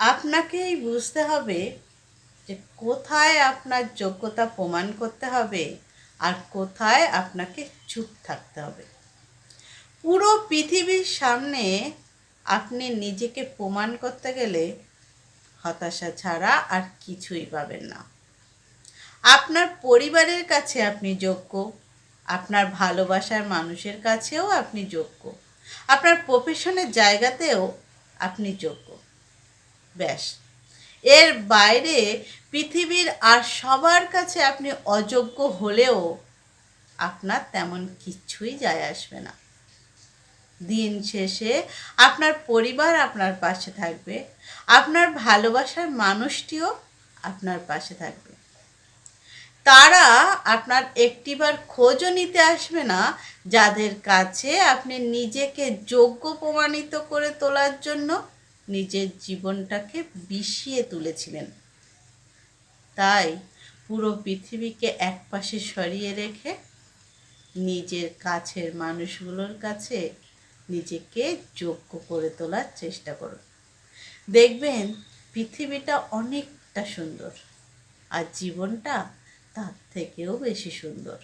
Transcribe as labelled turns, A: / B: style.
A: আপনাকেই বুঝতে হবে যে কোথায় আপনার যোগ্যতা প্রমাণ করতে হবে আর কোথায় আপনাকে চুপ থাকতে হবে। পুরো পৃথিবীর সামনে আপনি নিজেকে প্রমাণ করতে গেলে হতাশা ছাড়া আর কিছুই পাবেন না। আপনার পরিবারের কাছে আপনি যোগ্য, আপনার ভালোবাসার মানুষের কাছেও আপনি যোগ্য, আপনার প্রফেশনের জায়গাতেও আপনি যোগ্য। ব্যাস। এর বাইরে পৃথিবীর আর সবার কাছে আপনি অযোগ্য হলেও আপনার তেমন কিচ্ছুই যায় আসবে না। দিন শেষে আপনার পরিবার আপনার পাশে থাকবে, আপনার ভালোবাসার মানুষটিও আপনার পাশে থাকবে। তারা আপনার একটিবার খোঁজও নিতে আসবে না, যাদের কাছে আপনি নিজেকে যোগ্য প্রমাণিত করে তোলার জন্য নিজের জীবনটাকে বিষিয়ে তুলেছিলেন। তাই পুরো পৃথিবীকে একপাশে সরিয়ে রেখে নিজের কাছের মানুষগুলোর কাছে নিজেকে যোগ্য করে তোলার চেষ্টা করুন। দেখবেন পৃথিবীটা অনেকটা সুন্দর আর জীবনটা তার থেকেও বেশি সুন্দর।